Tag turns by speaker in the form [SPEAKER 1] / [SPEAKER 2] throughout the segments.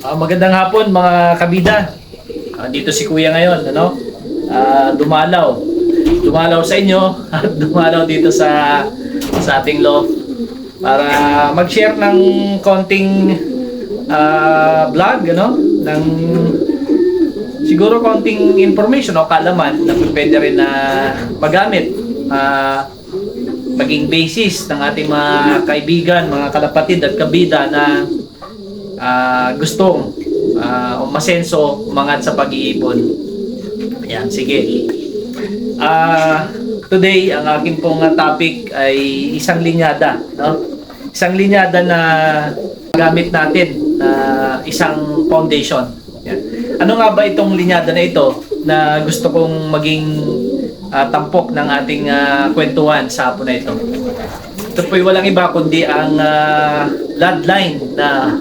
[SPEAKER 1] Ah, magandang hapon mga kabida. Ah, dito si Kuya ngayon, ano? Ah, dumalaw. Dumalaw sa inyo at dumalaw dito sa sa ating loft para mag-share ng konting ah, vlog, ano? Ng siguro konting information o kaalaman na pwede rin na magamit ah, maging basis ng ating mga kaibigan, mga kalapatid at kabida na ah, gustong ah, umasenso, umangat sa pag-iipon. Ayan, sige. Ah, today, ang akin pong topic ay isang linyada. No? Isang linyada na gamit natin na isang foundation. Yan. Ano nga ba itong linyada na ito na gusto kong maging ah, tampok ng ating ah, kwentuhan sa hapon na ito? Ito po'y walang iba kundi ang ah, bloodline na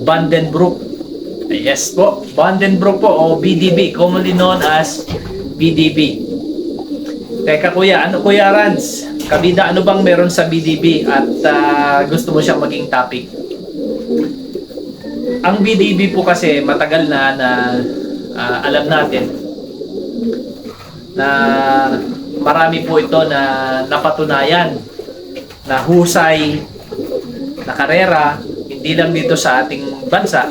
[SPEAKER 1] Vandenbroek. Yes po, Vandenbroek po o BDB, commonly known as BDB. Teka kuya, ano kuya Rans? Kabida, ano bang meron sa BDB at ah, gusto mo siyang maging topic? Ang BDB po kasi matagal na na ah, alam natin na marami po ito na napatunayan na husay na karera hindi lang dito sa ating bansa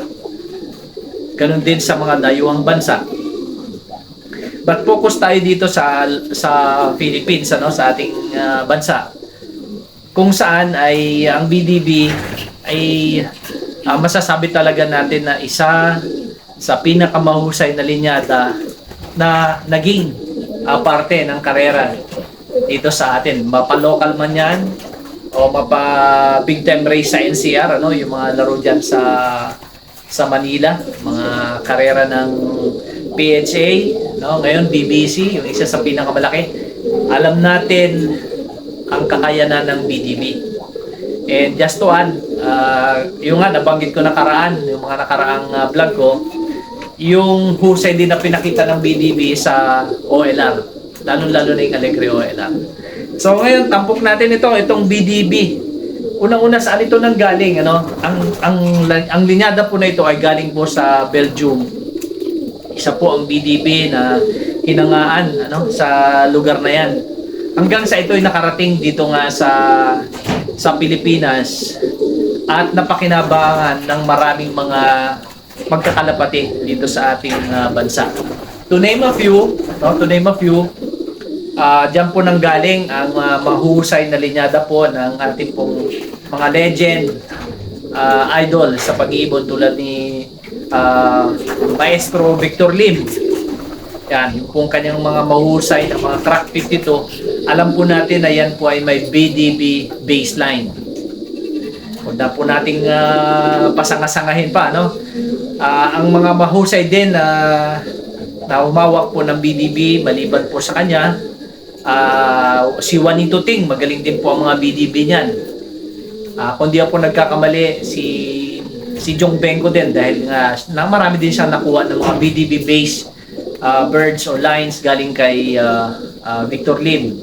[SPEAKER 1] ganun din sa mga dayuhang bansa. But focus tayo dito sa sa Philippines ano sa ating ah, bansa kung saan ay ang BDB ay ah, masasabi talaga natin na isa sa pinakamahusay na linyada na naging ah, parte ng karera dito sa atin. Mapa-local man yan o mapa big time race sa NCR ano yung mga laro diyan sa sa Manila. Mga karera ng PHA no? Ngayon BBC yung isa sa pinakamalaki. Alam natin ang kakayanan ng BDB and just to add uh, yung nga nabanggit ko nakaraan yung mga nakaraang uh, vlog ko yung husay din na pinakita ng BDB sa OLR lalo-lalo na yung Alegre OLR So ngayon, tampok natin ito, itong BDB. Unang-una saan ito nang galing, ano? Ang ang ang linyada po na ito ay galing po sa Belgium. Isa po ang BDB na hinangaan ano sa lugar na 'yan. Hanggang sa ito ay nakarating dito nga sa sa Pilipinas at napakinabangan ng maraming mga magkakalapati dito sa ating ah, bansa. To name a few, no, to name a few, Ah, diyan po nang galing ang ah, mahusay na linyada po ng ating pong mga legend, ah, idol sa pag-iibon tulad ni ah, Maestro Victor Lim. Yan, yung pong kanyang mga mahusay na mga crack 52, alam po natin na yan po ay may BDB baseline. Huwag na po nating ah, pasangasangahin pa, no? Ah, ang mga mahusay din na na umawak po ng BDB maliban po sa kanya Ah, si Juanito Ting, magaling din po ang mga BDB niyan. Ah, kung di ako nagkakamali, si si Jong Benko din dahil nga na marami din siyang nakuha ng mga BDB based ah, birds or lines galing kay ah, ah, Victor Lim.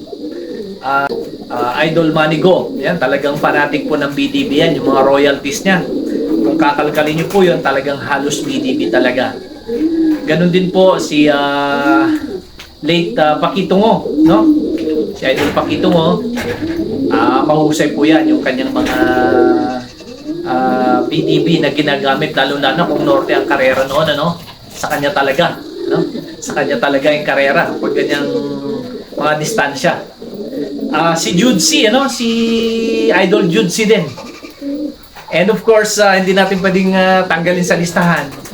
[SPEAKER 1] Ah, ah, Idol Manigo, yan talagang fanatic po ng BDB yan, yung mga royalties niya. Kung kakalkalin niyo po yun, talagang halos BDB talaga. Ganon din po si ah, late uh, Pakitungo, no? Si Idol Pakitungo, ah mahusay po yan yung kanyang mga ah, BDB na ginagamit lalo na kung norte ang karera noon, ano? Sa kanya talaga, no? Sa kanya talaga yung karera pag ganyang mga distansya. Ah, si Jude C, ano? Si Idol Jude C din. And of course, ah, hindi natin pwedeng ah, tanggalin sa listahan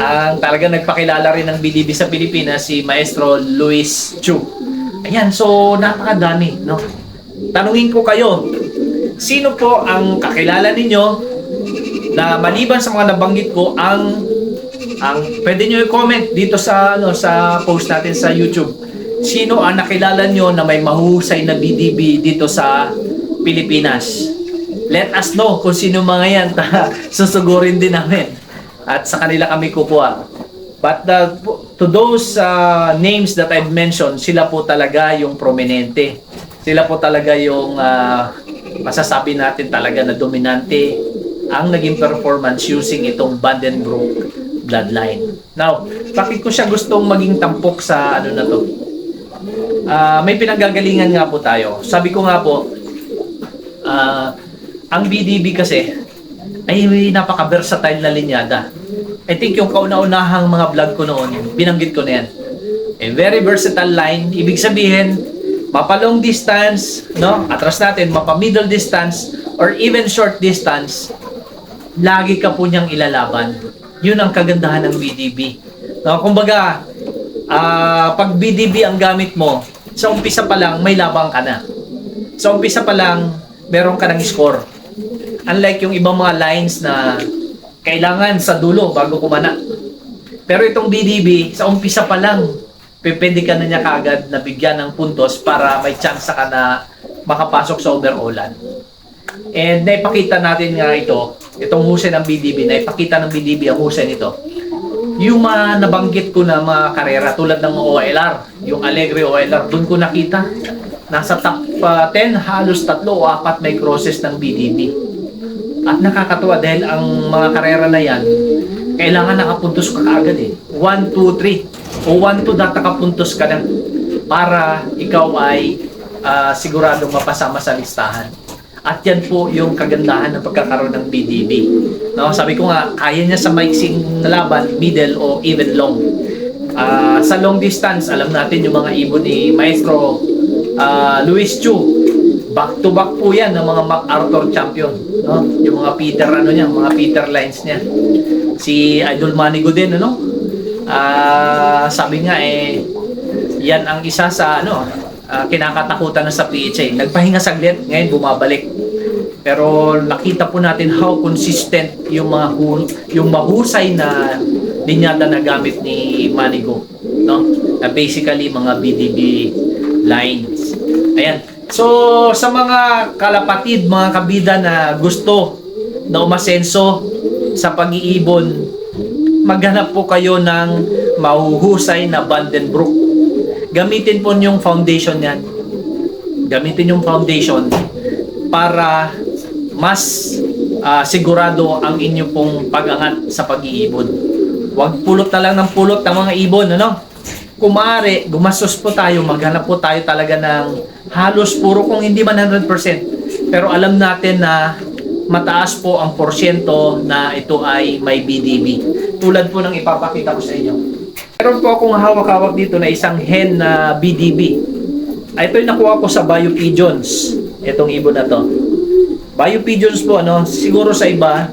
[SPEAKER 1] ang talaga nagpakilala rin ng BDB sa Pilipinas si Maestro Luis Chu. Ayan, so napakadami, no? Tanungin ko kayo, sino po ang kakilala ninyo na maliban sa mga nabanggit ko ang ang pwede niyo i-comment dito sa ano sa post natin sa YouTube. Sino ang nakilala nyo na may mahusay na BDB dito sa Pilipinas? Let us know kung sino mga yan. Susugurin din namin at sa kanila kami kukuha. But the, to those uh, names that I've mentioned, sila po talaga yung prominente. Sila po talaga yung uh, masasabi natin talaga na dominante ang naging performance using itong Vandenbroek bloodline. Now, bakit ko siya gustong maging tampok sa ano na to? Ah, may pinanggagalingan nga po tayo. Sabi ko nga po, ah, ang BDB kasi ay napaka-versatile na linyada. I think yung kauna-unahang mga vlog ko noon, binanggit ko na yan. A very versatile line, ibig sabihin, mapa long distance, no? Atras natin, mapa middle distance, or even short distance, lagi ka po niyang ilalaban. Yun ang kagandahan ng BDB. No, kumbaga, ah, pag BDB ang gamit mo, sa umpisa pa lang, may labang ka na. Sa umpisa pa lang, meron ka ng score. Unlike yung ibang mga lines na kailangan sa dulo bago kumana. Pero itong BDB, sa umpisa pa lang, pwede ka na niya kagad na bigyan ng puntos para may chance ka na makapasok sa overallan. And naipakita natin nga ito, itong husay ng BDB, naipakita ng BDB ang husay nito. Yung mga nabanggit ko na mga karera tulad ng OLR, yung Alegre OLR, doon ko nakita. Nasa top uh, 10, halos tatlo o apat may crosses ng BDB. At nakakatuwa dahil ang mga karera na yan, kailangan nakapuntos ka kaagad eh. 1, 2, 3. O 1, 2 data nakapuntos ka na para ikaw ay ah, siguradong mapasama sa listahan. At yan po yung kagandahan ng pagkakaroon ng BDB. No, sabi ko nga, kaya niya sa maiksing laban, middle o even long. Ah, sa long distance, alam natin yung mga ibon ni Maestro ah, Luis Chu. Back to back po yan ng mga MacArthur champion. No? Yung mga Peter, ano niya, mga Peter lines niya. Si Idol Manigo din, ano? Ah, sabi nga eh, yan ang isa sa ano, ah, kinakatakutan na sa PHA. Nagpahinga saglit, ngayon bumabalik. Pero nakita po natin how consistent yung mga yung mahusay na linyada na gamit ni Manigo, no? Na basically mga BDB lines. Ayan. So sa mga kalapatid, mga kabida na gusto na umasenso sa pag-iibon, maghanap po kayo ng mahuhusay na Vandenbroek. Gamitin po yung foundation yan. Gamitin yung foundation para mas ah, sigurado ang inyo pong pag-angat sa pag-iibon. Huwag pulot na lang ng pulot ng mga ibon, ano? Kumare, gumastos po tayo, maghanap po tayo talaga ng halos puro kung hindi man 100%. Pero alam natin na mataas po ang porsyento na ito ay may BDB. Tulad po ng ipapakita ko sa inyo. Meron po akong hawak-hawak dito na isang hen na BDB. Ah, Ito yung nakuha ko sa Bio Pigeons. Itong ibon na to. Pigeons po, ano, siguro sa iba,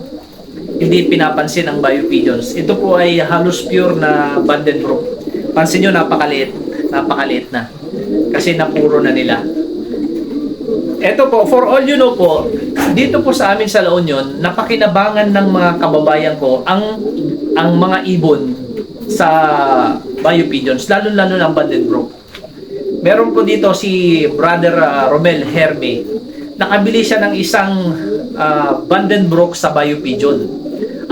[SPEAKER 1] hindi pinapansin ang Pigeons. Ito po ay halos pure na Vandenbroek. Pansin nyo, napakaliit. Napakaliit na. Kasi napuro na nila. Ito po, for all you know po, dito po sa amin sa La Union, napakinabangan ng mga kababayan ko ang ang mga ibon sa Bio Pigeons, lalo-lalo ng Vandenbroek. Meron po dito si Brother ah, Romel Herme. Nakabili siya ng isang uh, Vandenbroek sa Bio Pigeon.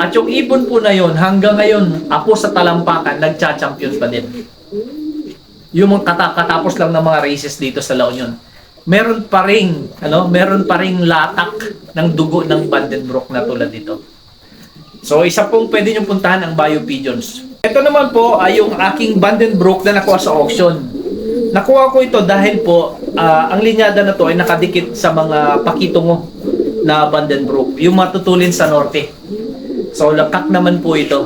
[SPEAKER 1] At yung ibon po na yon hanggang ngayon, ako sa talampakan, nagcha-champion pa din. Yung kata- katapos lang ng mga races dito sa La Union. Meron pa ring, ano, meron pa ring latak ng dugo ng Vandenbroek na tulad dito. So, isa pong pwede nyo puntahan ang Bio Pigeons. Ito naman po ay yung aking Vandenbroek na nakuha sa auction. Nakuha ko ito dahil po ah, ang linyada na to ay nakadikit sa mga pakitungo na Vandenbroek, yung matutulin sa norte. So, lakat naman po ito.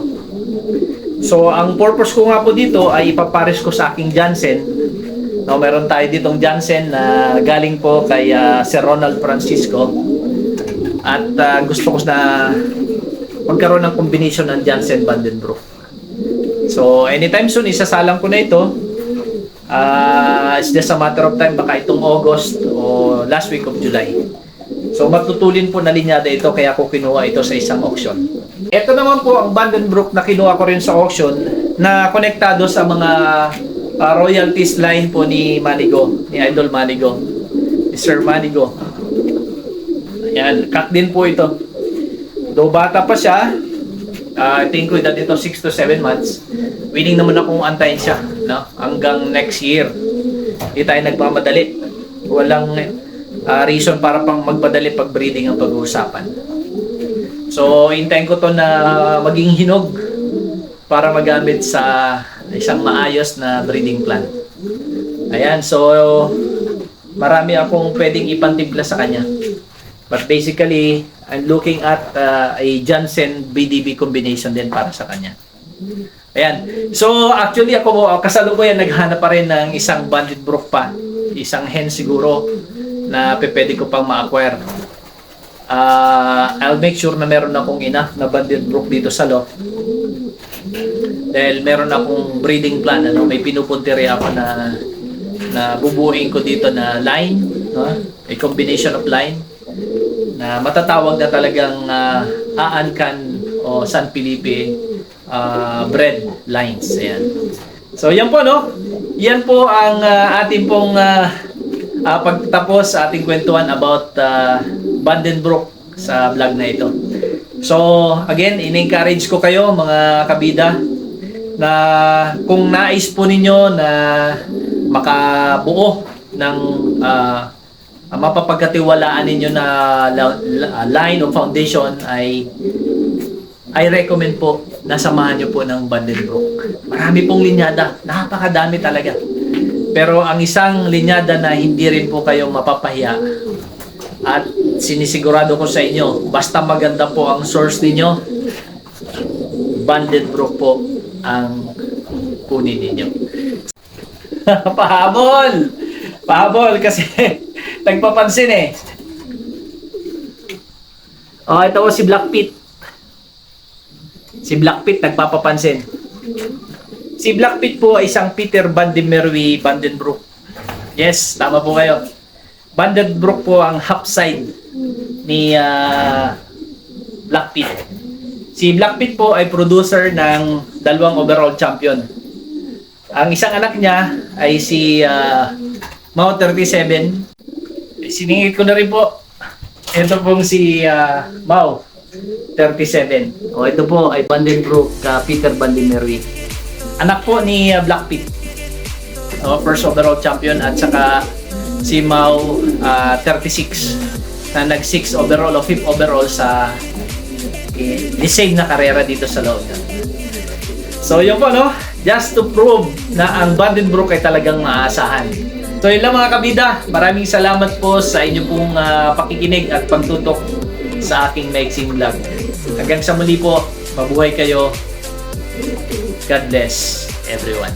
[SPEAKER 1] So, ang purpose ko nga po dito ay ipapares ko sa aking Jansen. No, meron tayo ditong Jansen na galing po kay ah, Sir Ronald Francisco. At ah, gusto ko na magkaroon ng combination ng Jansen Vandenbroek. So, anytime soon, isasalang ko na ito. Ah, it's just a matter of time, baka itong August o last week of July. So, matutulin po na linyada ito, kaya ako kinuha ito sa isang auction. Ito naman po ang Vandenbroek na kinuha ko rin sa auction na konektado sa mga ah, royalties line po ni Manigo, ni Idol Manigo, ni Sir Manigo. Ayan, cut din po ito. Do bata pa siya, ah, I think with that ito 6 to 7 months, willing naman akong antayin siya no? hanggang next year. Hindi tayo nagmamadali. Walang ah, reason para pang magpadali pag-breeding ang pag-uusapan. So, hintayin ko to na maging hinog para magamit sa isang maayos na breeding plan. Ayan, so marami akong pwedeng ipantimpla sa kanya. But basically, I'm looking at uh, a Janssen BDB combination din para sa kanya. Ayan. So, actually ako, kasalukuyan naghanap pa rin ng isang banded brook pa. Isang hen siguro na pwede ko pang ma-acquire. Uh, I'll make sure na meron akong enough na banded brook dito sa loft. Dahil meron akong breeding plan, ano, may pinupuntiri ako na na bubuuin ko dito na line, no? a combination of line na matatawag na talagang uh, Aankan o San Felipe uh, bread lines. Ayan. So yan po no. Yan po ang uh, ating pong uh, uh, pagtapos sa ating kwentuhan about uh, Vandenbroek sa vlog na ito. So again, in-encourage ko kayo mga kabida na kung nais po ninyo na makabuo ng uh, mapapagkatiwalaan ninyo na line of foundation ay I recommend po na samahan nyo po ng Vandenbroek. Marami pong linyada. Napakadami talaga. Pero ang isang linyada na hindi rin po kayo mapapahiya at sinisigurado ko sa inyo, basta maganda po ang source ninyo, Vandenbroek po ang kunin ninyo. Pahabol! Pahabol kasi nagpapansin eh. Oh, ito si Black Pit. Si Black Pit nagpapapansin. Si Black po ay isang Peter Van de Merwe Vandenbroek. Yes, tama po kayo. Vandenbroek po ang half side ni ah, Black. Si Black po ay producer ng dalawang overall champion. Ang isang anak niya ay si ah, Mao 37. Siningit ko na rin po. Ito pong si ah, Mao 37. O ito po ay Vandenbroek uh, Peter Van de Merwe. Anak po ni ah, Black Pit. O, first overall champion at saka si Mao ah, 36 na nag 6 overall o 5th overall sa eh, the same na karera dito sa loob. So yun po no, just to prove na ang Vandenbroek ay talagang maaasahan. So yun lang mga kabida, maraming salamat po sa inyo pong ah, pakikinig at pagtutok sa aking mixing vlog. Hanggang sa muli po, mabuhay kayo. God bless everyone.